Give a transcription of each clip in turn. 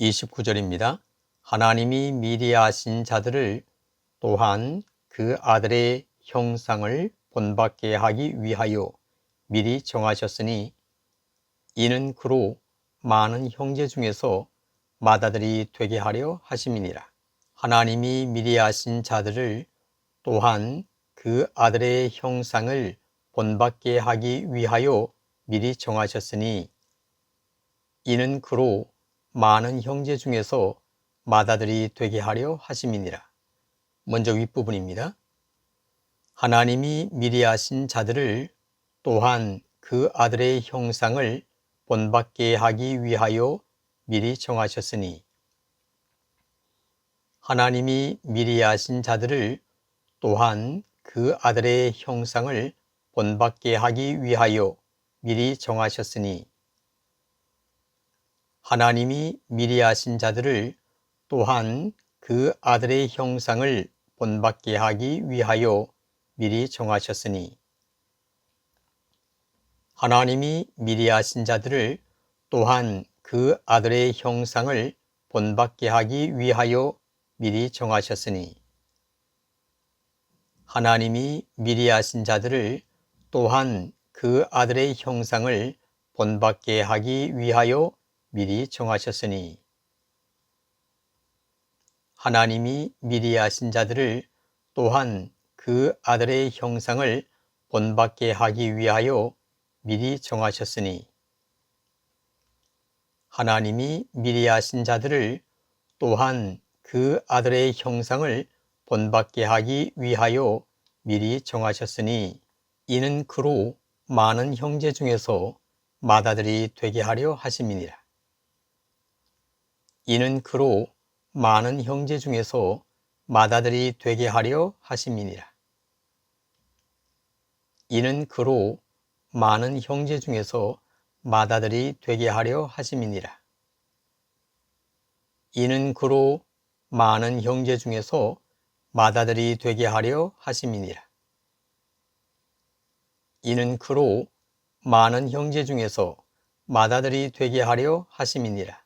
29절입니다. 하나님이 미리 아신 자들을 또한 그 아들의 형상을 본받게 하기 위하여 미리 정하셨으니 이는 그로 많은 형제 중에서 맏아들이 되게 하려 하심이니라. 하나님이 미리 아신 자들을 또한 그 아들의 형상을 본받게 하기 위하여 미리 정하셨으니 이는 그로 많은 형제 중에서 맏아들이 되게 하려 하심이니라. 먼저 윗부분입니다. 하나님이 미리 하신 자들을 또한 그 아들의 형상을 본받게 하기 위하여 미리 정하셨으니 하나님이 미리 하신 자들을 또한 그 아들의 형상을 본받게 하기 위하여 미리 정하셨으니 하나님이 미리 하신 자들을 또한 그 아들의 형상을 본받게 하기 위하여 미리 정하셨으니 하나님이 미리 하신 자들을 또한 그 아들의 형상을 본받게 하기 위하여 미리 정하셨으니 하나님이 미리 하신 자들을 또한 그 아들의 형상을 본받게 하기 위하여 미리 정하셨으니 하나님이 미리 하신 자들을 또한 그 아들의 형상을 본받게 하기 위하여 미리 정하셨으니 하나님이 미리 하신 자들을 또한 그 아들의 형상을 본받게 하기 위하여 미리 정하셨으니 이는 그로 많은 형제 중에서 맏아들이 되게 하려 하심이니라. 이는 그로 많은 형제 중에서 맏아들이 되게 하려 하심이니라. 이는 그로 많은 형제 중에서 맏아들이 되게 하려 하심이니라. 이는 그로 많은 형제 중에서 맏아들이 되게 하려 하심이니라. 이는 그로 많은 형제 중에서 맏아들이 되게 하려 하심이니라.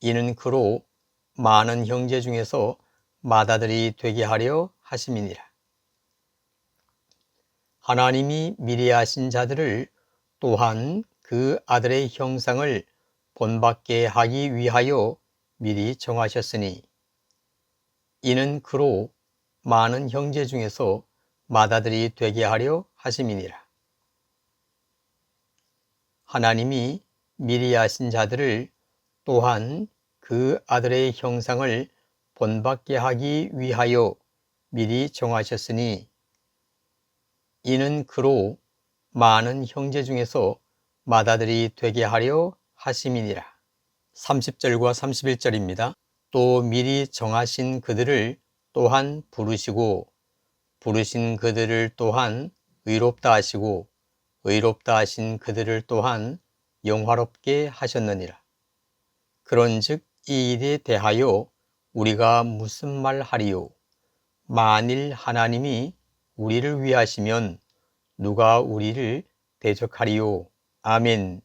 이는 그로 많은 형제 중에서 맏아들이 되게 하려 하심이니라. 하나님이 미리 하신 자들을 또한 그 아들의 형상을 본받게 하기 위하여 미리 정하셨으니 이는 그로 많은 형제 중에서 맏아들이 되게 하려 하심이니라. 하나님이 미리 하신 자들을 또한 그 아들의 형상을 본받게 하기 위하여 미리 정하셨으니 이는 그로 많은 형제 중에서 맏아들이 되게 하려 하심이니라. 30절과 31절입니다. 또 미리 정하신 그들을 또한 부르시고 부르신 그들을 또한 의롭다 하시고 의롭다 하신 그들을 또한 영화롭게 하셨느니라. 그런즉 이 일에 대하여 우리가 무슨 말 하리요? 만일 하나님이 우리를 위하시면 누가 우리를 대적하리요? 아멘.